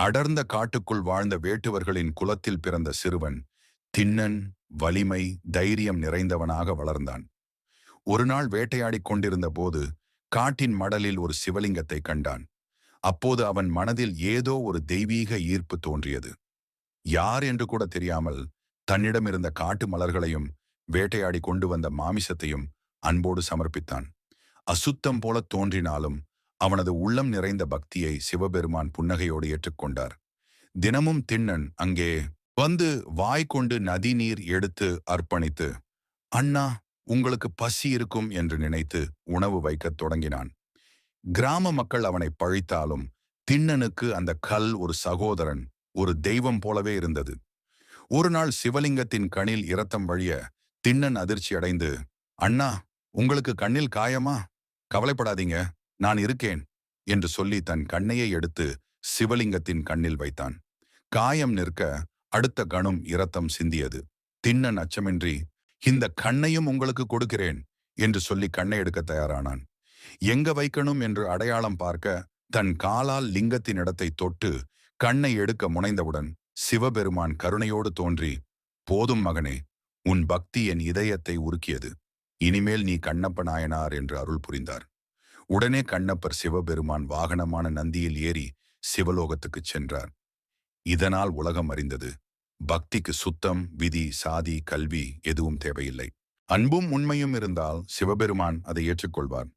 அடர்ந்த காட்டுக்குள் வாழ்ந்த வேட்டுவர்களின் குலத்தில் பிறந்த சிறுவன் திண்ணன் வலிமை தைரியம் நிறைந்தவனாக வளர்ந்தான். ஒரு நாள் வேட்டையாடிக் கொண்டிருந்த போது காட்டின் மடலில் ஒரு சிவலிங்கத்தை கண்டான். அப்போது அவன் மனதில் ஏதோ ஒரு தெய்வீக ஈர்ப்பு தோன்றியது. யார் என்று கூட தெரியாமல் தன்னிடம் இருந்த காட்டு மலர்களையும் வேட்டையாடி கொண்டு வந்த மாமிசத்தையும் அன்போடு சமர்ப்பித்தான். அசுத்தம் போல தோன்றினாலும் அவனது உள்ளம் நிறைந்த பக்தியை சிவபெருமான் புன்னகையோடு ஏற்றுக்கொண்டார். தினமும் திண்ணன் அங்கே வந்து வாய் கொண்டு நதி நீர் எடுத்து அர்ப்பணித்து அண்ணா உங்களுக்கு பசி இருக்கும் என்று நினைத்து உணவு வைக்கத் தொடங்கினான். கிராம மக்கள் அவனை பழித்தாலும் திண்ணனுக்கு அந்த கல் ஒரு சகோதரன் ஒரு தெய்வம் போலவே இருந்தது. ஒரு நாள் சிவலிங்கத்தின் கணில் இரத்தம் வழிய திண்ணன் அதிர்ச்சி அடைந்து அண்ணா உங்களுக்கு கண்ணில் காயமா? கவலைப்படாதீங்க. நான் இருக்கேன் என்று சொல்லி தன் கண்ணையை எடுத்து சிவலிங்கத்தின் கண்ணில் வைத்தான். காயம் நிற்க அடுத்த கணம் இரத்தம் சிந்தியது. திண்ணன் அச்சமின்றி இந்த கண்ணையும் உங்களுக்கு கொடுக்கிறேன் என்று சொல்லி கண்ணை எடுக்க தயாரானான். எங்க வைக்கணும்? என்று அடையாளம் பார்க்க தன் காலால் லிங்கத்தின் இடத்தை தொட்டு கண்ணை எடுக்க முனைந்தவுடன் சிவபெருமான் கருணையோடு தோன்றி போதும் மகனே உன் பக்தி என் இதயத்தை உருக்கியது. இனிமேல் நீ கண்ணப்ப நாயனார் என்று அருள் புரிந்தார். உடனே கண்ணப்பர் சிவபெருமான் வாகனமான நந்தியில் ஏறி சிவலோகத்துக்குச் சென்றார். இதனால் உலகம் அறிந்தது. பக்திக்கு சுத்தம் விதி சாதி கல்வி எதுவும் தேவையில்லை. அன்பும் உண்மையும் இருந்தால் சிவபெருமான் அதை ஏற்றுக்கொள்வார்.